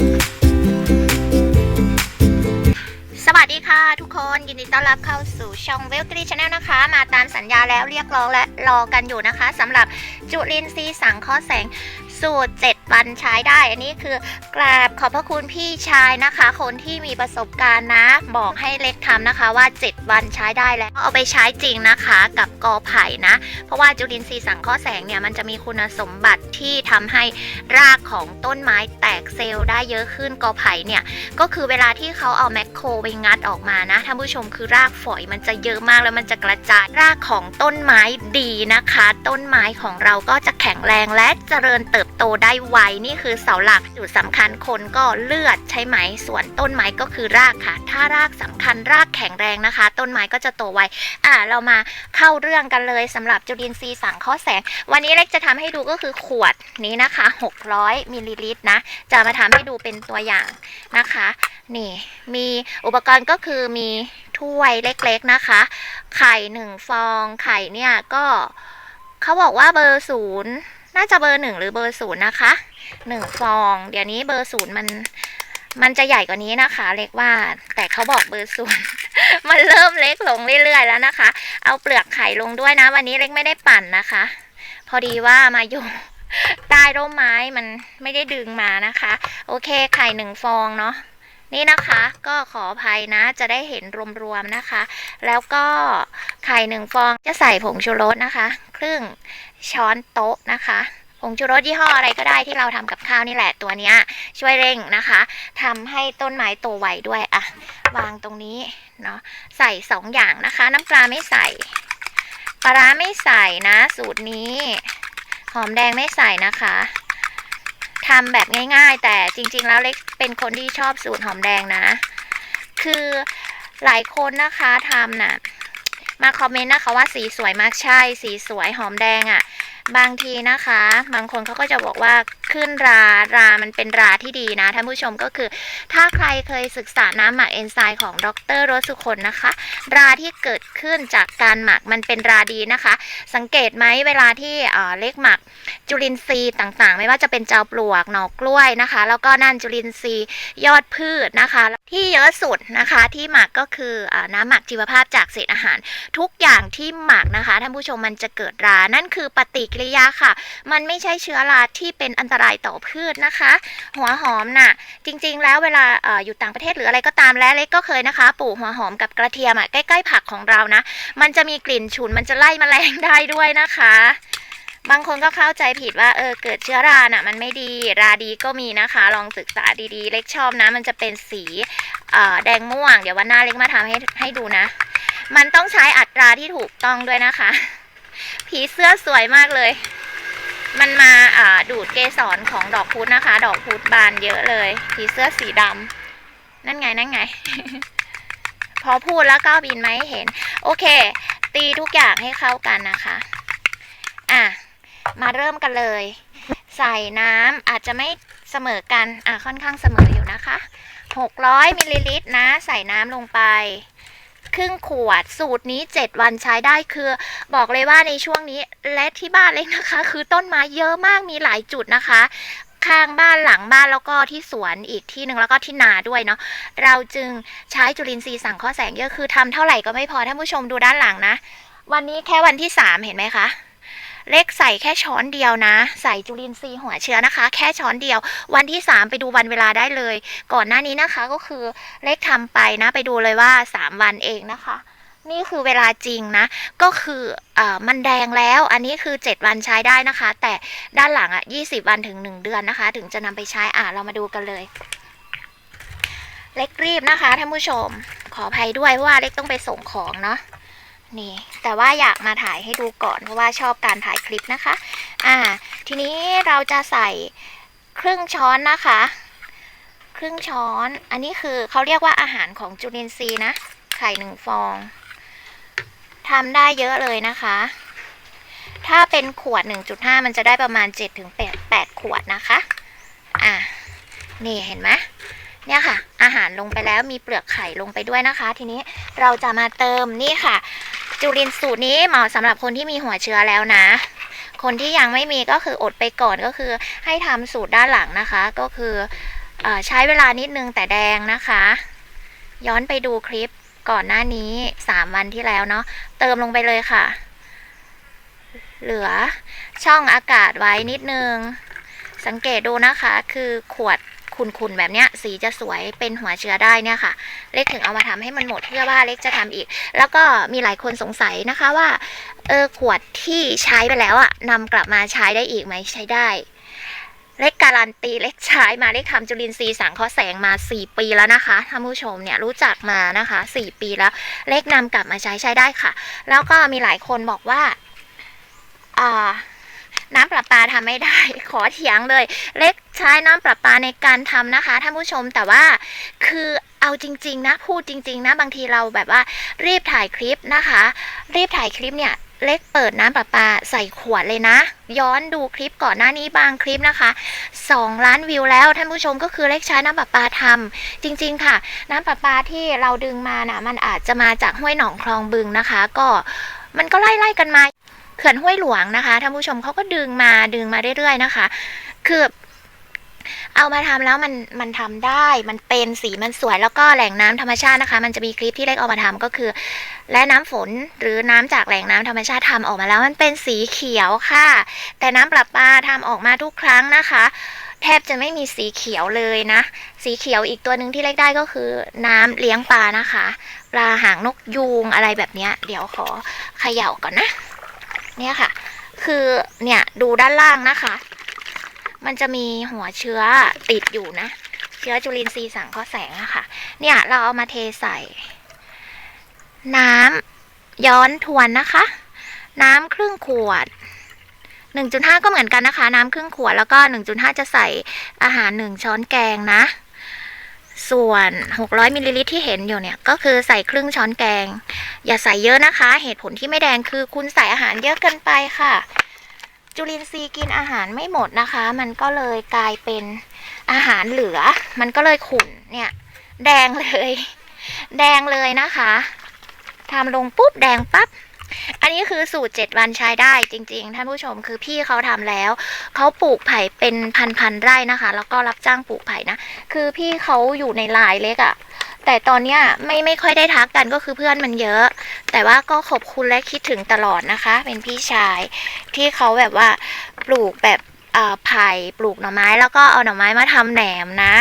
สวัสดีค่ะทุกคนยินดีต้อนรับเข้าสู่ช่องเวลตรีชาแนลนะคะ มาตามสัญญาแล้วเรียกร้องและรอกันอยู่นะคะสำหรับจุลินทรีย์สังเคราะห์แสง สูตร 7 วันใช้ได้ อันนี้คือกราบขอบพระคุณพี่ชายนะคะ คนที่มีประสบการณ์นะ บอกให้เล็กทำนะคะว่า 7 วันใช้ได้แล้วเอาไปใช้จริงนะคะกับกอไผ่นะ เพราะว่าจุลินทรีย์สังเคราะห์แสงเนี่ยมันจะมีคุณสมบัติที่ทำให้รากของต้นไม้แตกเซลล์ได้เยอะขึ้นกอไผ่เนี่ยก็คือเวลาที่เขาเอาแมคโครไปงัดออกมานะท่านผู้ชมคือรากฝอยมันจะเยอะมากแล้วมันจะกระจายรากของต้นไม้ดีนะคะ ต้นไม้ของเราก็จะแข็งแรงและเจริญเติบโตได้ไวนี่คือเสาหลักจุดสำคัญคนก็เลือดใช่ไหมส่วนต้นไม้ก็คือรากค่ะ ถ้ารากสำคัญรากแข็งแรงนะคะ ต้นไม้ก็จะโตไวอ่าเรามาเข้าเรื่องกันเลยสำหรับจุลินทรีย์สังเคราะห์แสง วันนี้เล็กจะทำให้ดูก็คือขวดนี้นะคะ 600มิลลิลิตรนะจะมาทำให้ดูเป็นตัวอย่างนะคะ นี่มีอุปกรณ์ก็คือมีถ้วยเล็กๆนะคะ ไข่หนึ่งฟองไข่เนี่ยก็เขาบอกว่าเบอร์ศูนย์ น่าจะเบอร์หนึ่งหรือเบอร์ศูนย์นะคะหนึ่งฟอง เดี๋ยวนี้เบอร์ศูนย์มันมันจะใหญ่กว่านี้นะคะ เล็กว่าแต่เขาบอกเบอร์ศูนย์มันเริ่มเล็กลงเรื่อยๆแล้วนะคะ เอาเปลือกไข่ลงด้วยนะ วันนี้เล็กไม่ได้ปั่นนะคะ พอดีว่ามาอยู่ใต้ร่มไม้มันไม่ได้ดึงมานะคะ โอเคไข่หนึ่งฟองเนาะ นี่นะคะก็ขออภัยนะจะได้เห็นรวมๆนะคะ แล้วก็ไข่หนึ่งฟองจะใส่ผงชูรสนะคะ ครึ่งช้อนโต๊ะนะคะผงชูรสยี่ห้ออะไรก็ได้ที่เราทำกับข้าวนี่แหละตัวเนี้ย ช่วยเร่งนะคะทำให้ต้นไม้โตไวด้วยอะวางตรงนี้เนาะใส่สองอย่างนะคะ น้ำปลาไม่ใส่ปลาร้าไม่ใส่นะ สูตรนี้ หอมแดงไม่ใส่นะคะ ทำแบบง่าย ๆ แต่จริง ๆ แล้วเล็กเป็นคนที่ชอบสูตรหอมแดงนะ คือหลายคนนะคะทำน่ะมาคอมเมนต์นะคะว่าสีสวยมากใช่ สีสวยหอมแดงอะ่ะ บางทีนะคะ บางคนเขาก็จะบอกว่าขึ้นรารามันเป็นราที่ดีนะท่านผู้ชมก็คือ ถ้าใครเคยศึกษาน้ำหมักเอนไซม์ของดรโรสุคนนะคะ ราที่เกิดขึ้นจากการหมักมันเป็นราดีนะคะ สังเกตไหมเวลาที่เอ่อเล็กหมักจุลินทรีย์ต่างๆ ไม่ว่าจะเป็นเจ้าปลวกหนอกกล้วยนะคะ แล้วก็นั่นจุลินทรีย์ยอดพืชนะคะ ที่เยอะสุดนะคะที่หมักก็คืออน้ำหมักชีวภาพจากเศษอาหาร ทุกอย่างที่หมักนะคะท่านผู้ชมมันจะเกิดรานั่นคือปฏิกิริยาค่ะ มันไม่ใช่เชื้อราที่เป็นอันตรายต่อพืชนะคะ หัวหอมน่ะ จริงๆ แล้วเวลาออยู่ต่างประเทศหรืออะไรก็ตามและเล็กก็เคยนะคะ ปลูกหัวหอมกับกระเทียมอะใกล้ๆผักของเรานะ มันจะมีกลิ่นฉุนมันจะไล่แมลงได้ด้วยนะคะบางคนก็เข้าใจผิดว่าเออเกิดเชื้อราน่ะมันไม่ดีราดีก็มีนะคะ ลองศึกษาดีๆ เล็กชอบนะ มันจะเป็นสีเอ่อแดงม่วง เดี๋ยววันหน้าเล็กมาทำให้ให้ดูนะ มันต้องใช้อัตราที่ถูกต้องด้วยนะคะ ผีเสื้อสวยมากเลย มันมาอ่าดูดเกสรของดอกพุธนะคะ ดอกพุธบานเยอะเลย ผีเสื้อสีดำนั่นไงนั่นไง พอพูดแล้วก็บินมาให้เห็น โอเค ตีทุกอย่างให้เข้ากันนะคะ อะ มาเริ่มกันเลย ใส่น้ำอาจจะไม่เสมอกัน อะค่อนข้างเสมออยู่นะคะ 600มิลลิลิตรนะ ใส่น้ำลงไป ครึ่งขวด สูตรนี้ 7 วันใช้ได้คือ บอกเลยว่าในช่วงนี้และที่บ้านเลยนะคะ คือต้นไม้เยอะมากมีหลายจุดนะคะข้างบ้านหลังบ้านแล้วก็ที่สวนอีกที่หนึ่งแล้วก็ที่นาด้วยเนาะเราจึงใช้จุลินทรีย์สังเคราะห์แสงเยอะคือทำเท่าไหร่ก็ไม่พอท่านผู้ชมดูด้านหลังนะ วันนี้แค่วันที่สามเห็นไหมคะ เล็กใส่แค่ช้อนเดียวนะ ใส่จุลินทรีย์หัวเชื้อนะคะ แค่ช้อนเดียว วันที่สามไปดูวันเวลาได้เลย ก่อนหน้านี้นะคะก็คือเล็กทำไปนะ ไปดูเลยว่าสามวันเองนะคะนี่คือเวลาจริงนะ ก็คือเอ่อมันแดงแล้ว อันนี้คือ 7 วันใช้ได้นะคะ แต่ด้านหลังอะ20 วันถึง 1 เดือนนะคะ ถึงจะนำไปใช้อะเรามาดูกันเลย เล็กรีบนะคะท่านผู้ชม ขออภัยด้วยว่าเล็กต้องไปส่งของเนาะ นี่ แต่ว่าอยากมาถ่ายให้ดูก่อนเพราะว่าชอบการถ่ายคลิปนะคะ อ่า ทีนี้เราจะใส่ครึ่งช้อนนะคะ ครึ่งช้อน อันนี้คือเขาเรียกว่าอาหารของจุลินทรีย์นะ ไข่หนึ่งฟองทำได้เยอะเลยนะคะ ถ้าเป็นขวด 1.5 มันจะได้ประมาณ 7-8 ขวดนะคะ อะ นี่เห็นไหมเนี่ยค่ะ อาหารลงไปแล้วมีเปลือกไข่ลงไปด้วยนะคะ ทีนี้เราจะมาเติมนี่ค่ะ จุลินสูตรนี้เหมาะสำหรับคนที่มีหัวเชื้อแล้วนะ คนที่ยังไม่มีก็คืออดไปก่อนก็คือให้ทำสูตรด้านหลังนะคะ ก็คืออใช้เวลานิดนึงแต่แดงนะคะ ย้อนไปดูคลิปก่อนหน้านี้ 3 วันที่แล้วเนาะเติมลงไปเลยค่ะ เหลือช่องอากาศไว้นิดนึง สังเกตดูนะคะคือขวด ขุ่นๆแบบเนี้ยสีจะสวยเป็นหัวเชื้อได้เนี่ยค่ะ เล็กถึงเอามาทำให้มันหมดเพื่อว่าเล็กจะทำอีก แล้วก็มีหลายคนสงสัยนะคะว่าเออขวดที่ใช้ไปแล้วอะนำกลับมาใช้ได้อีกไหมใช้ได้เล็กการันตีเล็กใช้มาเล็กทำจุลินทรีย์สังเคราะห์แสงมา 4 ปีแล้วนะคะท่านผู้ชมเนี่ยรู้จักมานะคะ 4 ปีแล้ว เล็กนำกลับมาใช้ใช้ได้ค่ะ แล้วก็มีหลายคนบอกว่าอ่า น้ำประปาทำไม่ได้ ขอเถียงเลย เล็กใช้น้ำประปาในการทำนะคะท่านผู้ชมแต่ว่าคือเอาจริง ๆ นะ พูดจริง ๆ นะ บางทีเราแบบว่ารีบถ่ายคลิปนะคะ รีบถ่ายคลิปเนี่ยเล็กเปิดน้ำประปาใส่ขวดเลยนะ ย้อนดูคลิปก่อนหน้านี้บางคลิปนะคะ 2 ล้านวิวแล้วท่านผู้ชมก็คือเล็กใช้น้ำประปาทำจริงๆค่ะ น้ำประปาที่เราดึงมานะ่ะมันอาจจะมาจากห้วยหนองคลองบึงนะคะ ก็มันก็ไล่ๆกันมา เขื่อนห้วยหลวงนะคะท่านผู้ชมเขาก็ดึงมาดึงมาเรื่อยๆนะคะ คือเอามาทำแล้วมันมันทำได้ มันเป็นสีมันสวยแล้วก็แหล่งน้ำธรรมชาตินะคะ มันจะมีคลิปที่เล็กเอามาทำก็คือ และน้ำฝนหรือน้ำจากแหล่งน้ำธรรมชาติทำออกมาแล้วมันเป็นสีเขียวค่ะ แต่น้ำประปาทำออกมาทุกครั้งนะคะ แทบจะไม่มีสีเขียวเลยนะ สีเขียวอีกตัวหนึ่งที่เล็กได้ก็คือ น้ำเลี้ยงปลานะคะ ปลาหางนกยูงอะไรแบบนี้เดี๋ยวขอเขย่าก่อนนะ เนี่ยค่ะ คือเนี่ยดูด้านล่างนะคะ มันจะมีหัวเชื้อติดอยู่นะ เชื้อจุลินทรีย์สังเคราะห์แสงอะค่ะ เนี่ยเราเอามาเทใส่ น้ำย้อนทวนนะคะ น้ำครึ่งขวด 1.5 ก็เหมือนกันนะคะ น้ำครึ่งขวดแล้วก็ 1.5 จะใส่อาหาร 1 ช้อนแกงนะ ส่วน 600มิลลิลิตรที่เห็นอยู่เนี่ยก็คือใส่ครึ่งช้อนแกง อย่าใส่เยอะนะคะ เหตุผลที่ไม่แดงคือคุณใส่อาหารเยอะเกินไปค่ะ จุลินทรีย์กินอาหารไม่หมดนะคะ มันก็เลยกลายเป็นอาหารเหลือ มันก็เลยขุ่นเนี่ย แดงเลย แดงเลยนะคะทำลงปุ๊บแดงปั๊บ อันนี้คือสูตร 7 วันใช้ได้จริง ๆ ท่านผู้ชมคือพี่เขาทำแล้ว เขาปลูกไผ่เป็นพันๆไร่นะคะ แล้วก็รับจ้างปลูกไผ่นะ คือพี่เขาอยู่ในลายเล็กอะ่ะแต่ตอนเนี้ยไม่ไม่ค่อยได้ทักกันก็คือเพื่อนมันเยอะ แต่ว่าก็ขอบคุณและคิดถึงตลอดนะคะ เป็นพี่ชายที่เขาแบบว่าปลูกแบบ ไผ่ปลูกหน่อไม้แล้วก็เอาหน่อไม้มาทำแหนมนะ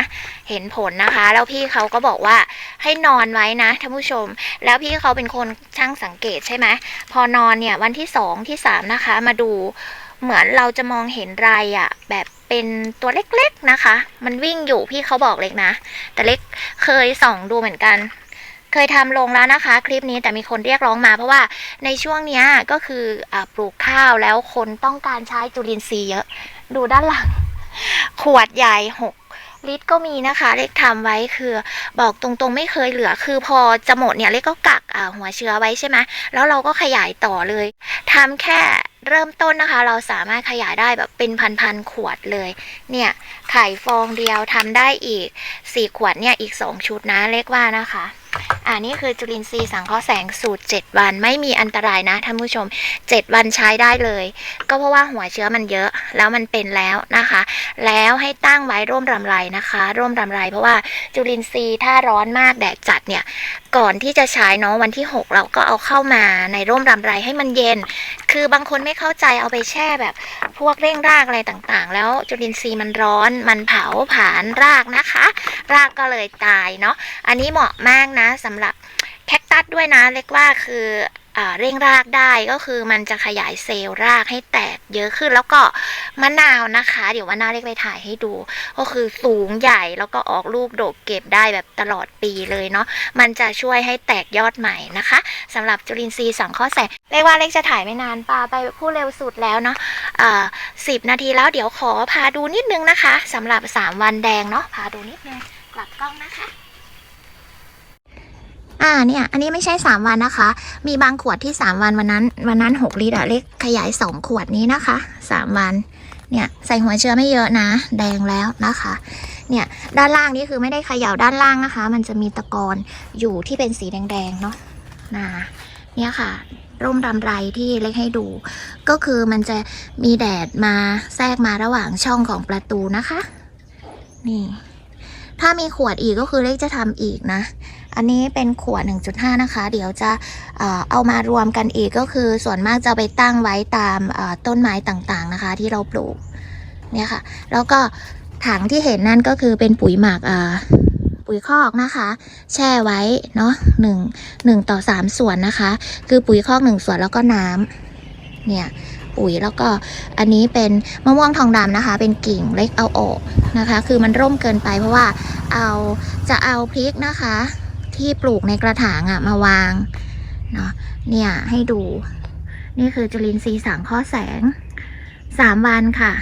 เห็นผลนะคะ แล้วพี่เขาก็บอกว่าให้นอนไว้นะท่านผู้ชม แล้วพี่เขาเป็นคนช่างสังเกตใช่ไหมพอนอนเนี่ยวันที่สองที่สามนะคะ มาดูเหมือนเราจะมองเห็นไรอะ่ะแบบเป็นตัวเล็กๆนะคะ มันวิ่งอยู่พี่เขาบอกเล็กนะ แต่เล็กเคยส่องดูเหมือนกัน เคยทำลงแล้วนะคะ คลิปนี้แต่มีคนเรียกร้องมา เพราะว่าในช่วงนี้ก็คืออปลูกข้าวแล้วคนต้องการใช้จุลินทรีย์เยอะ ดูด้านหลัง ขวดใหญ่หกลิตรก็มีนะคะเล็กทำไว้คือบอกตรงๆไม่เคยเหลือ คือพอจะหมดเนี่ยเล็กก็กักหัวเชื้อไว้ใช่ไหมแล้วเราก็ขยายต่อเลยทำแค่เริ่มต้นนะคะ เราสามารถขยายได้แบบเป็นพันๆขวดเลย เนี่ย ไข่ฟองเดียวทำได้อีกสี่ขวดเนี่ยอีกสองชุดนะเล็กว่านะคะอ่านี่คือจุลินทรีย์สังเคราะห์แสงสูตร 7 วันไม่มีอันตรายนะท่านผู้ชม 7 วันใช้ได้เลย ก็เพราะว่าหัวเชื้อมันเยอะแล้วมันเป็นแล้วนะคะ แล้วให้ตั้งไว้ร่มรำไรนะคะ ร่มรำไร เพราะว่าจุลินทรีย์ถ้าร้อนมากแดดจัดเนี่ยก่อนที่จะใช้เนาะวันที่ 6 เราก็เอาเข้ามาในร่มรำไรให้มันเย็น คือบางคนไม่เข้าใจเอาไปแช่แบบ พวกเร่งรากอะไรต่างๆ แล้วจุลินทรีย์มันร้อนมันเผาผลาญรากนะคะ รากก็เลยตายเนาะอันนี้เหมาะมากนะสำหรับแคคตัสด้วยนะเล็กว่าคือ เร่งรากได้ก็คือมันจะขยายเซลล์รากให้แตกเยอะขึ้น แล้วก็มะนาวนะคะ เดี๋ยววันหน้าเล็กไปถ่ายให้ดู ก็คือสูงใหญ่แล้วก็ออกลูกโดกเก็บได้แบบตลอดปีเลยเนาะมันจะช่วยให้แตกยอดใหม่นะคะสำหรับจุลินทรีย์สังเคราะห์แสงเรียกว่าเล็กจะถ่ายไม่นานปาไปพูดเร็วสุดแล้วเนาะอ่าสิบนาทีแล้วเดี๋ยวขอพาดูนิดนึงนะคะสำหรับสามวันแดงเนาะพาดูนิดนึงกลับกล้องนะคะ อ่าเนี่ย อันนี้ไม่ใช่ 3 วันนะคะ มีบางขวดที่ 3 วันวันนั้น วันนั้น 6 ลิตรอะเล็กขยาย 2 ขวดนี้นะคะ 3 วัน เนี่ยใส่หัวเชื้อไม่เยอะนะ แดงแล้วนะคะ เนี่ยด้านล่างนี่คือไม่ได้เขย่าด้านล่างนะคะ มันจะมีตะกอนอยู่ที่เป็นสีแดงๆเนาะนะเนี่ยค่ะร่มรำไรที่เล็กให้ดู ก็คือมันจะมีแดดมาแทรกมาระหว่างช่องของประตูนะคะ นี่ ถ้ามีขวดอีกก็คือเลขจะทำอีกนะ อันนี้เป็นขวด 1.5 นะคะ เดี๋ยวจะเอามารวมกันอีกก็คือส่วนมากจะไปตั้งไว้ตามต้นไม้ต่างๆนะคะ ที่เราปลูกเนี่ยค่ะ แล้วก็ถังที่เห็นนั่นก็คือเป็นปุ๋ยหมักปุ๋ยคอกนะคะ แช่ไว้เนาะหนึ่งหนึ่งต่อสามส่วนนะคะ คือปุ๋ยคอกหนึ่งส่วนแล้วก็น้ำเนี่ยปุ๋ยแล้วก็อันนี้เป็นมะม่วงทองดำนะคะ เป็นกิ่งเล็กเอาออกนะคะ คือมันร่มเกินไปเพราะว่าเอาจะเอาพริกนะคะ ที่ปลูกในกระถางอะมาวางเนาะเนี่ยให้ดู นี่คือจุลินทรีย์สังข้อแสงสามวันค่ะ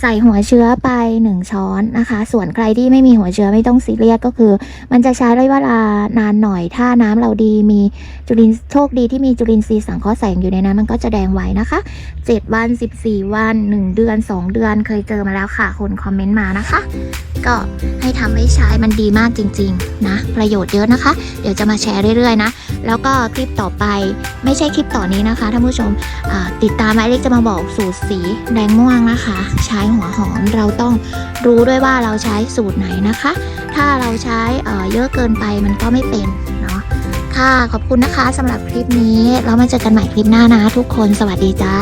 ใส่หัวเชื้อไปหนึ่งช้อนนะคะ ส่วนใครที่ไม่มีหัวเชื้อไม่ต้องซีเรียสก็คือ มันจะใช้ระยะเวลานานหน่อย ถ้าน้ำเราดีมีจุลินโชคดีที่มีจุลินทรีย์สังเคราะห์แสงอยู่ในนั้นมันก็จะแดงไว้นะคะ 7 วัน 14 วัน 1 เดือน 2 เดือนเคยเจอมาแล้วค่ะ คนคอมเมนต์มานะคะ ก็ให้ทำให้ใช้มันดีมากจริง ๆ นะ ประโยชน์เยอะนะคะ เดี๋ยวจะมาแชร์เรื่อยๆนะ แล้วก็คลิปต่อไปไม่ใช่คลิปต่อนี้นะคะท่านผู้ชมติดตามไอเล็กจะมาบอกสูตรสีแดงม่วงนะคะ ใช้หัวหอมเราต้องรู้ด้วยว่าเราใช้สูตรไหนนะคะ ถ้าเราใช้เเยอะเกินไปมันก็ไม่เป็นเนาะค่ะขอบคุณนะคะสำหรับคลิปนี้แล้วมาเจอกันใหม่คลิปหน้านะทุกคนสวัสดีจ้า